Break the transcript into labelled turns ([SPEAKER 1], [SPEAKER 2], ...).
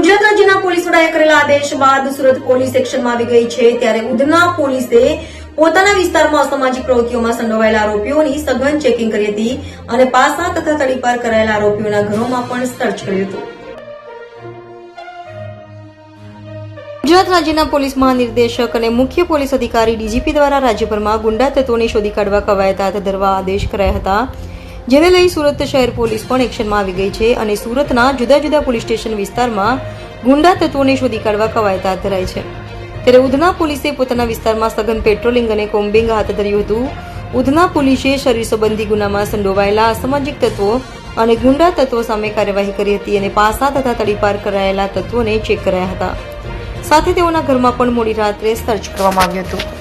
[SPEAKER 1] ગુજરાત રાજ્યના પોલીસ વડાએ કરેલા આદેશ બાદ સુરત પોલીસ એક્શનમાં આવી ગઈ છે ત્યારે ઉધના પોલીસે પોતાના વિસ્તારમાં અસામાજિક પ્રવૃત્તિઓમાં સંડોવાયેલા આરોપીઓની સઘન ચેકિંગ કરી હતી અને પાસા તથા તડીપાર કરાયેલા આરોપીઓના ઘરોમાં પણ સર્ચ કર્યું હતું. ગુજરાત રાજ્યના પોલીસ મહાનિર્દેશક અને મુખ્ય પોલીસ અધિકારી ડીજીપી દ્વારા રાજ્યભરમાં ગુંડા તત્વોને શોધી કાઢવા કવાયત હાથ ધરવા આદેશ કરાયા હતા. જેને લઈ સુરત શહેર પોલીસ પણ એક્શનમાં આવી ગઈ છે અને સુરતના જુદા જુદા પોલીસ સ્ટેશન વિસ્તારમાં ગુંડા તત્વોને શોધી કાઢવા કવાયત હાથ ધરાઈ છે. ત્યારે ઉધના પોલીસે પોતાના વિસ્તારમાં સઘન પેટ્રોલિંગ અને કોમ્બિંગ હાથ ધર્યું હતું. ઉધના પોલીસે શરીર સંબંધી ગુનામાં સંડોવાયેલા અસામાજિક તત્વો અને ગુંડા તત્વો સામે કાર્યવાહી કરી હતી અને પાસા તથા તડીપાર કરાયેલા તત્વોને ચેક કરાયા હતા. સાથે તેઓના ઘરમાં પણ મોડી રાત્રે સર્ચ કરવામાં આવ્યું હતું.